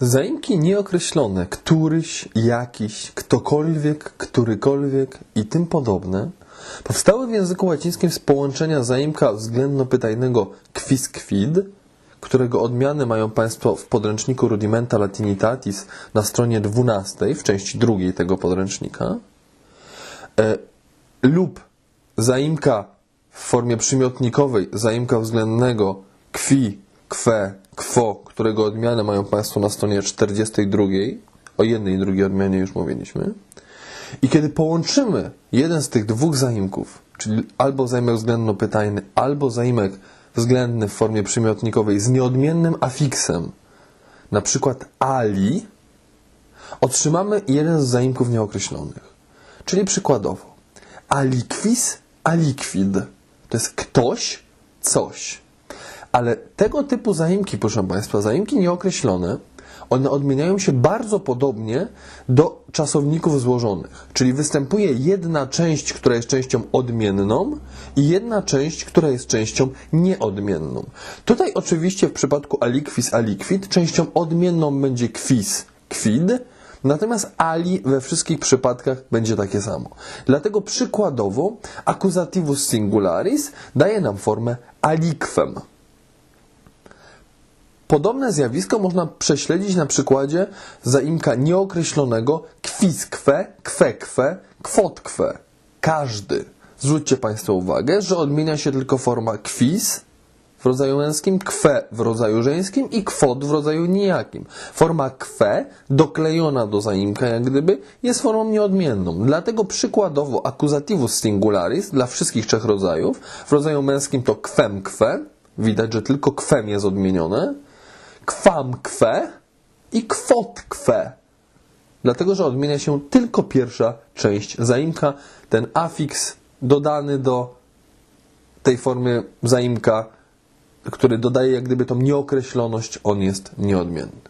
Zaimki nieokreślone, któryś, jakiś, ktokolwiek, którykolwiek i tym podobne powstały w języku łacińskim z połączenia zaimka względnopytajnego quis quid, którego odmiany mają Państwo w podręczniku Rudimenta Latinitatis na stronie 12 w części drugiej tego podręcznika, e, lub zaimka w formie przymiotnikowej, zaimka względnego kwi, kwe, kwo, którego odmianę mają Państwo na stronie 42. O jednej i drugiej odmianie już mówiliśmy. I kiedy połączymy jeden z tych dwóch zaimków, czyli albo zaimek względno-pytajny, albo zaimek względny w formie przymiotnikowej z nieodmiennym afiksem, na przykład ali, otrzymamy jeden z zaimków nieokreślonych. Czyli przykładowo aliquis, aliquid. To jest ktoś, coś. Ale tego typu zaimki, proszę Państwa, zaimki nieokreślone, one odmieniają się bardzo podobnie do czasowników złożonych. Czyli występuje jedna część, która jest częścią odmienną i jedna część, która jest częścią nieodmienną. Tutaj oczywiście w przypadku aliquis, aliquid częścią odmienną będzie quis, quid, Natomiast ali we wszystkich przypadkach będzie takie samo. Dlatego przykładowo accusativus singularis daje nam formę aliquem. Podobne zjawisko można prześledzić na przykładzie zaimka nieokreślonego quisque, queque, quodque. Każdy. Zwróćcie Państwo uwagę, że odmienia się tylko forma quis w rodzaju męskim, kwe w rodzaju żeńskim i kwot w rodzaju nijakim. Forma kwe, doklejona do zaimka jak gdyby, jest formą nieodmienną. Dlatego przykładowo accusativus singularis dla wszystkich trzech rodzajów, w rodzaju męskim to kwem kwe, widać, że tylko kwem jest odmienione, kwam kwe i kwot kwe. Dlatego, że odmienia się tylko pierwsza część zaimka, ten afiks dodany do tej formy zaimka, który dodaje jak gdyby tą nieokreśloność, on jest nieodmienny.